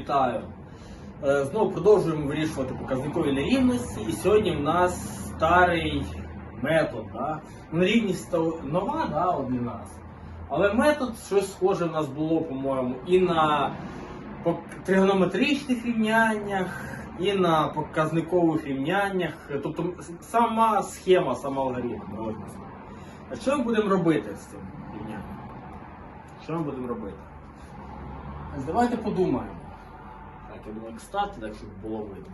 Вітаю. Е, Знову продовжуємо вирішувати показникові нерівності. І сьогодні в нас старий метод. Да? Нерівність нова да, от нас. Але метод щось схоже в нас було, по-моєму, і на тригонометричних рівняннях, і на показникових рівняннях. Тобто сама схема, сам алгоритм. А що ми будемо робити з цим рівнянням? Що ми будемо робити? Давайте подумаємо. Так, я думаю, кстати, так, щоб було видно.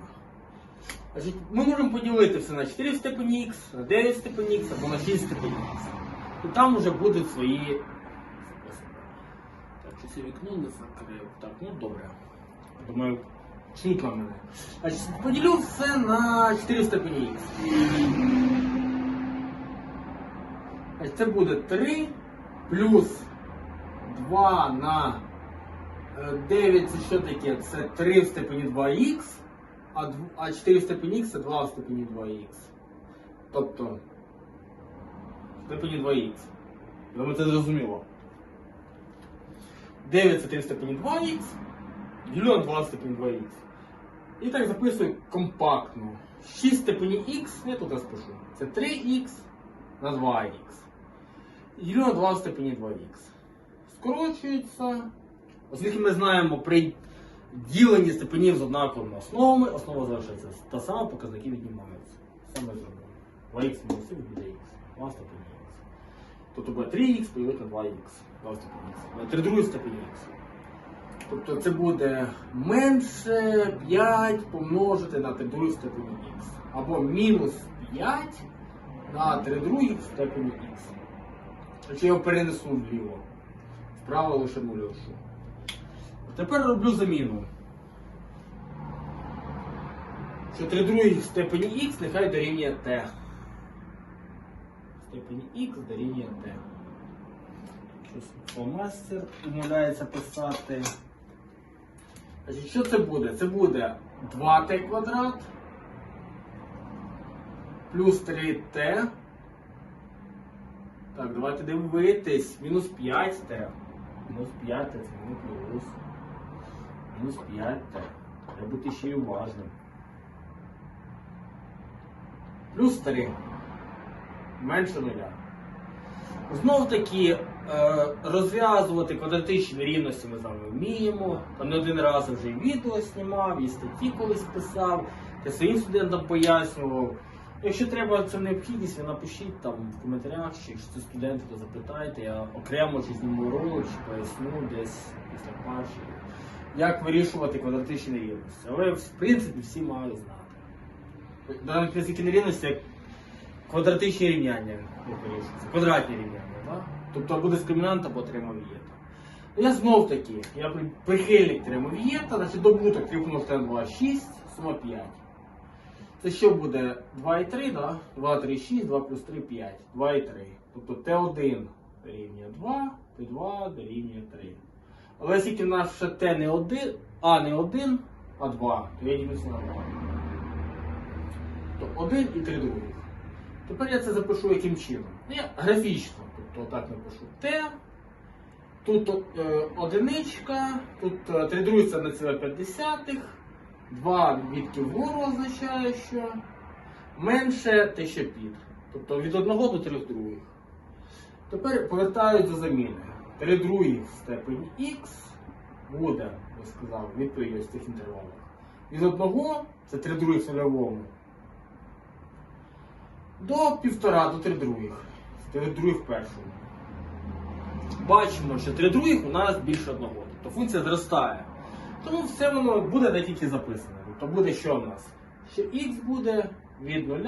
Ми можемо поділити все на 4 степені х, на 9 в степені х або на 6 в степені х. І там вже будуть свої способи. Так, щось я вікно не закрив. Так, ну добре. Думаю, чутно мене. Значить, поділю все на 4 степені х. Це буде 3 плюс 2 на 9 це що таке? Це 3 в степені 2х, а, 4 в степені х це 2 в степені 2х. Тобто в степені 2х. Я думаю, це зрозуміло. 9 це 3 в степені 2х, ділю на 2 в степені 2х. І так записую компактно. 6 в степені х, я тут розпишу. Це 3х на 2х. І ділю на 2 в степені 2х. Скорочується. Оскільки ми знаємо при діленні степенів з однаковими основами, основа залишається та сама, показники віднімаються. Саме зробимо. 2х мінус буде х. 2 степені х. Тобто буде 3х поділити на 2х. 2 степені х. На 3 другій степені х. Тобто це буде менше 5 помножити на 3 другій степені х. Або мінус 5 на 3 другій степені х. Якщо я його перенесу вліво. Вправо лише нуль. Тепер роблю заміну. Що 3 другій степені х нехай дорівнює t. Степені х дорівнює t. Фломастер умуляється писати. Значить, що це буде? Це буде 2t квадрат плюс 3t. Так, давайте дивитись. Мінус 5t. Мінус 5 це не плюс. Мінус 5 Треба бути ще й уважним. Плюс 3. Менше нуля. Знов таки е, розв'язувати квадратичні рівності ми з вами вміємо. Там не один раз вже і відео знімав, і статті колись писав, я своїм студентам пояснював. Якщо треба це необхідність, ви напишіть там в коментарях, чи якщо це студенти, то запитайте, я окремо чи зніму ролик, чи поясню десь після парші, як вирішувати квадратичні нерівності. Але в принципі всі мають знати. Навіть фізики нерівності як квадратичні рівняння вирішуються, квадратні рівняння, так? Тобто або дискримінант, або тримовієта. Ну, Я знов таки, я при- прихильник тримовієта, значить добуток 3 помножити на 2, 6, сума 5. Це що буде 2 і 3, да? 2, 3, 6, 2 плюс 3, 5. 2 і 3. Тобто Т1 дорівнює 2, Т2 дорівнює 3. Але оскільки в нас ще Т не 1, А не 1, а 2, то я ділюся на 2. То 1 і 3 других. Тепер я це запишу яким чином? Ну, Я графічно, тобто отак напишу Т. Тут е, одиничка, тут е, 3 других це на ціле 50. 2 відки вгору означає, що менше те, що під. Тобто від 1 до 3 других. Тепер повертають до заміни. 3 других в степені х буде, я сказав, відповідь ось цих інтервалах. Від 1 це 3 других в нульовому. До 1,5 до 3 других. 3 других в першому. Бачимо, що 3 других у нас більше 1. Тобто функція зростає. Тому все воно буде не тільки записане. Тобто буде що в нас? Що х буде від 0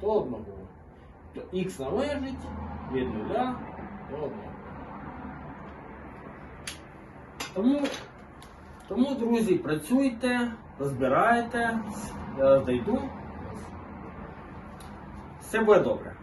до 1. Тобто х належить від 0 до 1. Тому, тому, друзі, працюйте, розбирайте, я зайду. Все буде добре.